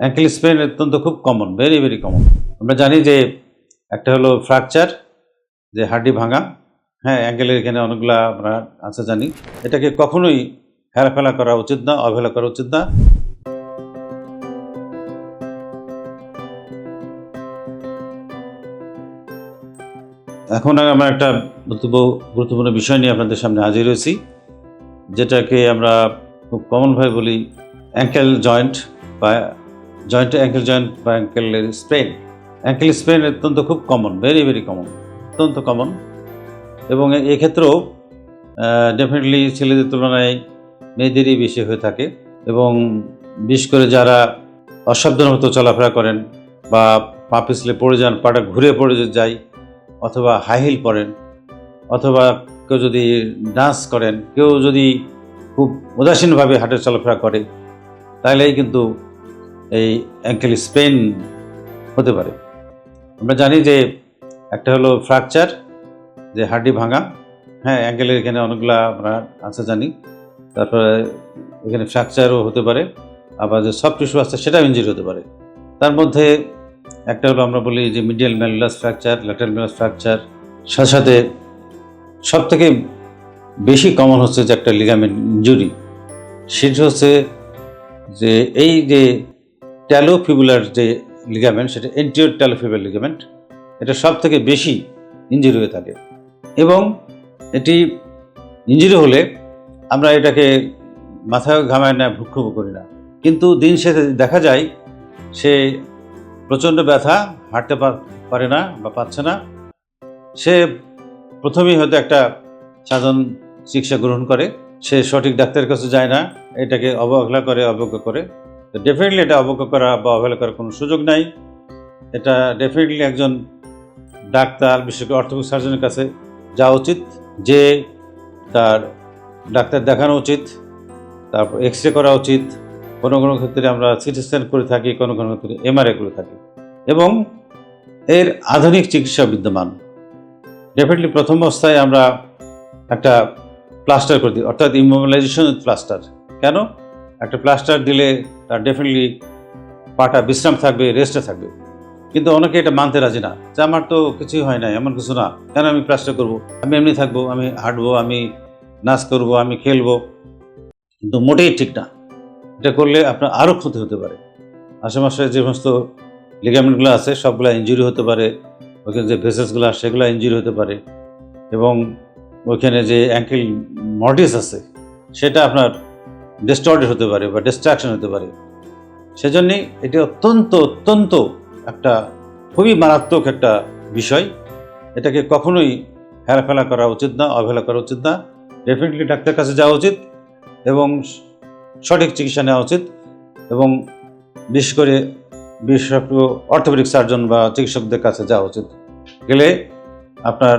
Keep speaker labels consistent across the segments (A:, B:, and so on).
A: Ankle sprain অত্যন্ত খুব common very very common আমরা জানি যে একটা হলো ফ্র্যাকচার যে হাড্ডি ভাঙা। হ্যাঁ অ্যাঙ্কেলের এখানে অনেকগুলা আমরা আছে জানি। এটাকে কখনোই হেলাফেলা করা উচিত না, অবহেলা করা উচিত না। এখন আমরা একটা গুরুত্বপূর্ণ বিষয় নিয়ে আপনাদের সামনে হাজির হয়েছি, যেটাকে আমরা খুব কমনভাবে বলি অ্যাঙ্কেল জয়েন্ট বা জয়েন্ট অ্যাঙ্কেল জয়েন্ট বা অ্যাঙ্কেলের স্প্রেন অ্যাঙ্কেল স্প্রেন অত্যন্ত খুব কমন ভেরি ভেরি কমন অত্যন্ত কমন এবং এক্ষেত্রেও ডেফিনেটলি ছেলেদের তুলনায় মেয়েদেরই বেশি হয়ে থাকে। এবং বিশেষ করে যারা অসাবধানত চলাফেরা করেন বা পা পিছলে পড়ে যান, পাটা ঘুরে পড়ে যায়, অথবা হাই হিল পরেন, অথবা কেউ যদি ডান্স করেন, কেউ যদি খুব উদাসীনভাবে হাটে চলাফেরা করে তাহলেই কিন্তু এই অ্যাঙ্কেল স্পেন হতে পারে। আমরা জানি যে একটা হলো ফ্র্যাকচার, যে হাড্ডি ভাঙা। হ্যাঁ অ্যাঙ্কেলের এখানে অনেকগুলা আমরা আছে জানি। তারপরে এখানে ফ্র্যাকচারও হতে পারে, আবার যে সফট টিস্যু আছে সেটাও ইঞ্জুরি হতে পারে। তার মধ্যে একটা হলো আমরা বলি যে medial malleolus fracture, lateral malleolus fracture. সাথে সাথে সব থেকে বেশি কমন হচ্ছে যে একটা লিগামেন্ট ইঞ্জুরি সেটা হচ্ছে যে এই যে ট্যালোফিবুলার যে লিগামেন্ট সেটা এন্টিওর ট্যালোফিবুলার লিগামেন্ট এটা সব থেকে বেশি ইঞ্জুরি হয়ে থাকে। এবং এটি ইঞ্জুরি হলে আমরা এটাকে মাথায় ঘামায় না ভুক্ষুভ করি না। কিন্তু দিন শেষে দেখা যায়, সে প্রচণ্ড ব্যথা, হাঁটতে পারে না বা পাচ্ছে না। সে প্রথমেই হয়তো একটা সাধারণ চিকিৎসা গ্রহণ করে, সে সঠিক ডাক্তারের কাছে যায় না, এটাকে অবহেলা করে, অবজ্ঞা করে। তো ডেফিনেটলি এটা অবজ্ঞা করা বা অবহেলা করার কোনো সুযোগ নাই। এটা ডেফিনেটলি একজন ডাক্তার বিশেষ করে অর্থোপেডিক সার্জনের কাছে যাওয়া উচিত, যে তার ডাক্তার দেখানো উচিত, তারপর এক্স রে করা উচিত, কোনো কোনো ক্ষেত্রে আমরা সিটি স্ক্যান করে থাকি, কোনো কোনো ক্ষেত্রে এমআরআই করে থাকি। এবং এর আধুনিক চিকিৎসা বিদ্যমান। ডেফিনেটলি প্রথম অবস্থায় আমরা একটা প্লাস্টার করে দিই, অর্থাৎ ইমোবিলাইজেশন প্লাস্টার কেন? একটা প্লাস্টার দিলে তার ডেফিনেটলি পাটা বিশ্রাম থাকবে রেস্টে থাকবে। কিন্তু অনেকে এটা মানতে রাজি না যে আমার তো কিছুই হয় না এমন কিছু না। কেন আমি প্লাস্টার করব? আমি এমনি থাকব, আমি হাঁটবো, আমি নাচ করব, আমি খেলব। কিন্তু মোটেই ঠিক না। এটা করলে আপনার আরও ক্ষতি হতে পারে। আশেপাশে যে সমস্ত লিগামেন্টগুলো আছে, সবগুলো ইঞ্জুরি হতে পারে। ওখানে যে ভেসেসগুলো আছে, সেগুলো ইঞ্জুরি হতে পারে। এবং ওইখানে যে অ্যাঙ্কেল মর্টিস আছে, সেটা আপনার ডিস্টর্টেড হতে পারে বা ডিস্ট্রাকশন হতে পারে। সেজন্যই এটি অত্যন্ত অত্যন্ত একটা খুবই মারাত্মক একটা বিষয়। এটাকে কখনোই হেলাফেলা করা উচিত না, অবহেলা করা উচিত না। ডেফিনেটলি ডাক্তার কাছে যাওয়া উচিত এবং সঠিক চিকিৎসা নেওয়া উচিত এবং বিশেষ করে বিশেষজ্ঞ অর্থোপেডিক সার্জন বা চিকিৎসকদের কাছে যাওয়া উচিত। গেলে আপনার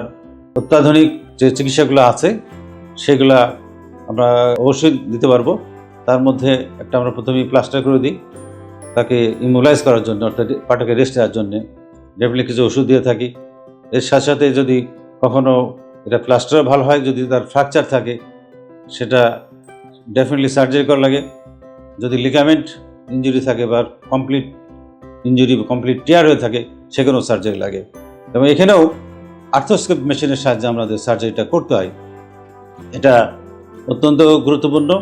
A: অত্যাধুনিক যে চিকিৎসাগুলো আছে, সেগুলা আমরা অবশ্যই দিতে পারব। তার মধ্যে একটা আমরা প্রথমেই প্লাস্টার করে দিই। তাকে ইমোলাইজ করার জন্য, অর্থাৎ পাটাকে রেস্ট দেওয়ার জন্য। ডেফিনেটলি কিছু ওষুধ দিয়ে থাকি। এর সাথে সাথে যদি কখনও এটা প্লাস্টার ভালো হয়, যদি তার ফ্র্যাকচার থাকে, সেটা ডেফিনেটলি সার্জারি করা লাগে। যদি লিগামেন্ট ইঞ্জুরি থাকে বা কমপ্লিট ইঞ্জুরি কমপ্লিট টিয়ার হয়ে থাকে, সেখানেও সার্জারি লাগে। এবং এখানেও আর্থোস্কোপ মেশিনের সাহায্যে আমাদের সার্জারিটা করতে হয়। এটা অত্যন্ত গুরুত্বপূর্ণ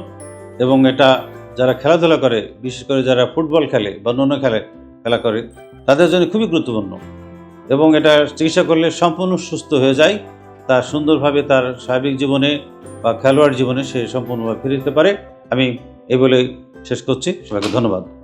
A: এবং এটা যারা খেলাধুলা করে, বিশেষ করে যারা ফুটবল খেলে বা অন্য খেলে, খেলা করে, তাদের জন্য খুবই গুরুত্বপূর্ণ। এবং এটা চিকিৎসা করলে সম্পূর্ণ সুস্থ হয়ে যায় তার সুন্দরভাবে তার স্বাভাবিক জীবনে বা খেলোয়াড় জীবনে সে সম্পূর্ণভাবে ফিরে যেতে পারে। আমি এই বলে শেষ করছি। সবাইকে ধন্যবাদ।